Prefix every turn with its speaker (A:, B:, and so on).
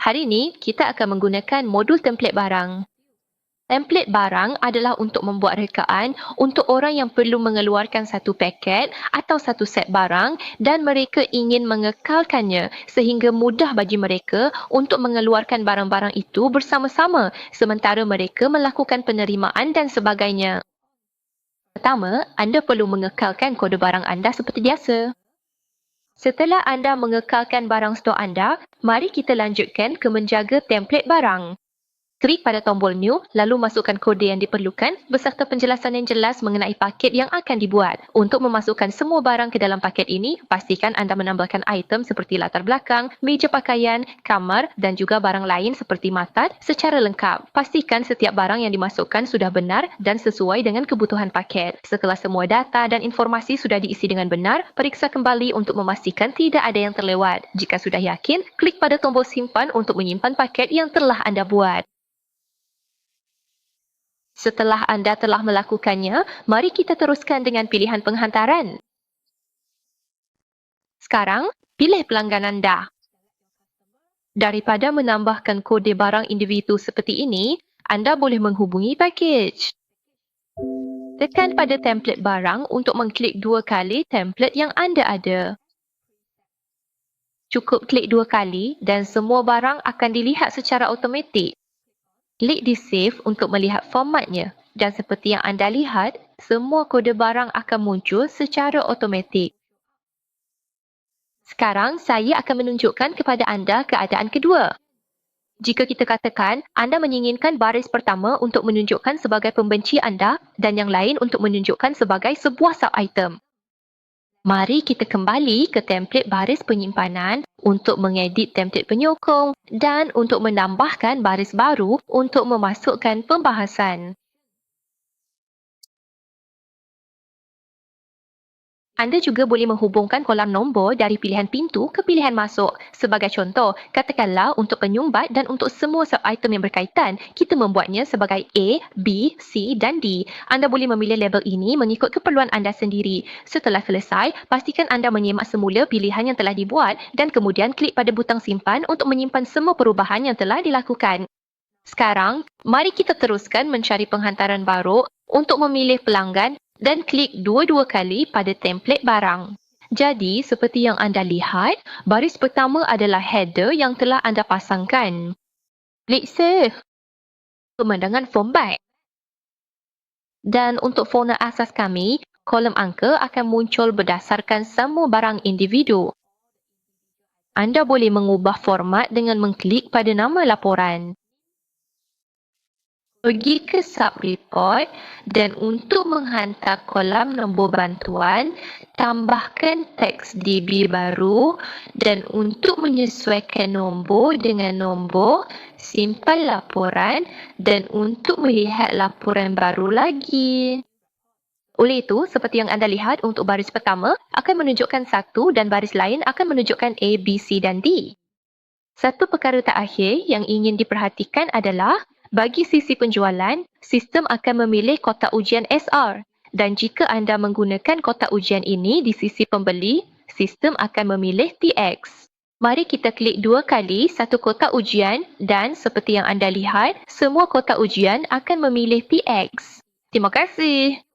A: Hari ini, kita akan menggunakan modul template barang. Template barang adalah untuk membuat rekaan untuk orang yang perlu mengeluarkan satu paket atau satu set barang dan mereka ingin mengekalkannya sehingga mudah bagi mereka untuk mengeluarkan barang-barang itu bersama-sama sementara mereka melakukan penerimaan dan sebagainya. Pertama, anda perlu mengekalkan kode barang anda seperti biasa. Setelah anda mengekalkan barang stok anda, mari kita lanjutkan ke menjaga template barang. Klik pada tombol New, lalu masukkan kode yang diperlukan beserta penjelasan yang jelas mengenai paket yang akan dibuat. Untuk memasukkan semua barang ke dalam paket ini, pastikan anda menambahkan item seperti latar belakang, meja pakaian, kamar dan juga barang lain seperti matad secara lengkap. Pastikan setiap barang yang dimasukkan sudah benar dan sesuai dengan kebutuhan paket. Setelah semua data dan informasi sudah diisi dengan benar, periksa kembali untuk memastikan tidak ada yang terlewat. Jika sudah yakin, klik pada tombol simpan untuk menyimpan paket yang telah anda buat. Setelah anda telah melakukannya, mari kita teruskan dengan pilihan penghantaran. Sekarang, pilih pelanggan anda. Daripada menambahkan kode barang individu seperti ini, anda boleh menghubungi pakej. Tekan pada template barang untuk mengklik dua kali template yang anda ada. Cukup klik dua kali dan semua barang akan dilihat secara automatik. Klik di Save untuk melihat formatnya dan seperti yang anda lihat, semua kode barang akan muncul secara automatik. Sekarang, saya akan menunjukkan kepada anda keadaan kedua. Jika kita katakan anda menginginkan baris pertama untuk menunjukkan sebagai pembenci anda dan yang lain untuk menunjukkan sebagai sebuah sub-item. Mari kita kembali ke template baris penyimpanan untuk mengedit template penyokong dan untuk menambahkan baris baru untuk memasukkan pembahasan. Anda juga boleh menghubungkan kolam nombor dari pilihan pintu ke pilihan masuk. Sebagai contoh, katakanlah untuk penyumbat dan untuk semua sub-item yang berkaitan, kita membuatnya sebagai A, B, C dan D. Anda boleh memilih label ini mengikut keperluan anda sendiri. Setelah selesai, pastikan anda menyemak semula pilihan yang telah dibuat dan kemudian klik pada butang simpan untuk menyimpan semua perubahan yang telah dilakukan. Sekarang, mari kita teruskan mencari penghantaran baru untuk memilih pelanggan dan klik dua-dua kali pada template barang. Jadi, seperti yang anda lihat, baris pertama adalah header yang telah anda pasangkan. Klik Save. Pemandangan form back. Dan untuk fauna asas kami, kolom angka akan muncul berdasarkan semua barang individu. Anda boleh mengubah format dengan mengklik pada nama laporan pergi ke sub-report dan untuk menghantar kolam nombor bantuan, tambahkan teks DB baru dan untuk menyesuaikan nombor dengan nombor, simpan laporan dan untuk melihat laporan baru lagi. Oleh itu, seperti yang anda lihat untuk baris pertama akan menunjukkan satu dan baris lain akan menunjukkan A, B, C dan D. Satu perkara terakhir yang ingin diperhatikan adalah bagi sisi penjualan, sistem akan memilih kotak ujian SR dan jika anda menggunakan kotak ujian ini di sisi pembeli, sistem akan memilih TX. Mari kita klik dua kali satu kotak ujian dan seperti yang anda lihat, semua kotak ujian akan memilih TX. Terima kasih.